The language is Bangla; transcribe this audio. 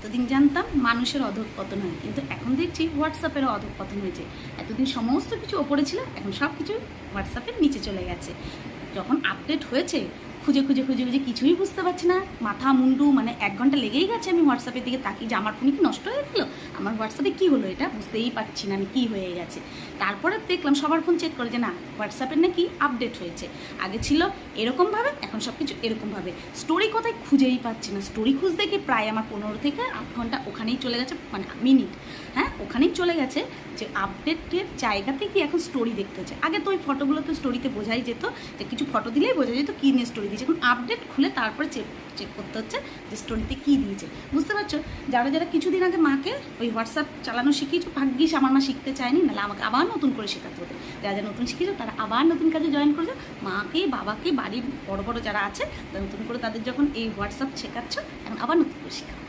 এতদিন জানতাম মানুষের অধঃপতন হয়। কিন্তু এখন দেখছি হোয়াটসঅ্যাপেরও অধঃপতন হয়েছে। এতদিন সমস্ত কিছু ওপরে ছিল, এখন সব কিছু হোয়াটসঅ্যাপের নিচে চলে গেছে। যখন আপডেট হয়েছে খুঁজে খুঁজে খুঁজে খুঁজে কিছুই বুঝতে পারছি না। মাথা, মুন্ডু মানে এক ঘণ্টা লেগেই গেছে আমি হোয়াটসঅ্যাপের দিকে তাকিয়ে। যে আমার ফোনে কি নষ্ট হয়ে গেলো? আমার হোয়াটসঅ্যাপে কী হলো এটা? বুঝতেই পারছি না আমি কী হয়ে গেছে। তারপরে দেখলাম সবার ফোন চেক করে যে না হোয়াটসঅ্যাপের নাকি আপডেট হয়েছে। আগে ছিল এরকমভাবে, এখন সব কিছু এরকমভাবে। স্টোরি কোথায় খুঁজেই পাচ্ছি না। স্টোরি খুঁজতে গিয়ে প্রায় আমার পনেরো থেকে আট ঘণ্টা ওখানেই চলে গেছে মানে মিনিট হ্যাঁ ওখানেই চলে গেছে যে আপডেটের জায়গাতে কি এখন স্টোরি দেখতে হচ্ছে। আগে তো ওই ফটোগুলো তো স্টোরিতে বোঝাই যেত, যে কিছু ফটো দিলেই বোঝা যেত, কী নিয়ে স্টোরি দিয়েছে। এখন আপডেট খুলে তারপরে চেক চেক করতে হচ্ছে যে স্টোরিতে কী দিয়েছে। বুঝতে পারছ? যারা যারা কিছুদিন আগে মাকে ওই হোয়াটসঅ্যাপ চালানো শিখিয়েছো, ভাগ্যিস আমার মা শিখতে চায়নি, নাহলে আমাকে আবার নতুন করে শেখাতে হতো। যারা যারা নতুন শিখেছো, তারা আবার নতুন কাজে জয়েন করেছ। মাকে, বাবাকে, বাড়ির বড় বড় যারা আছে নতুন করে তাদের যখন এই হোয়াটসঅ্যাপ শেখাচ্ছ, এখন আবার নতুন করে শেখাও।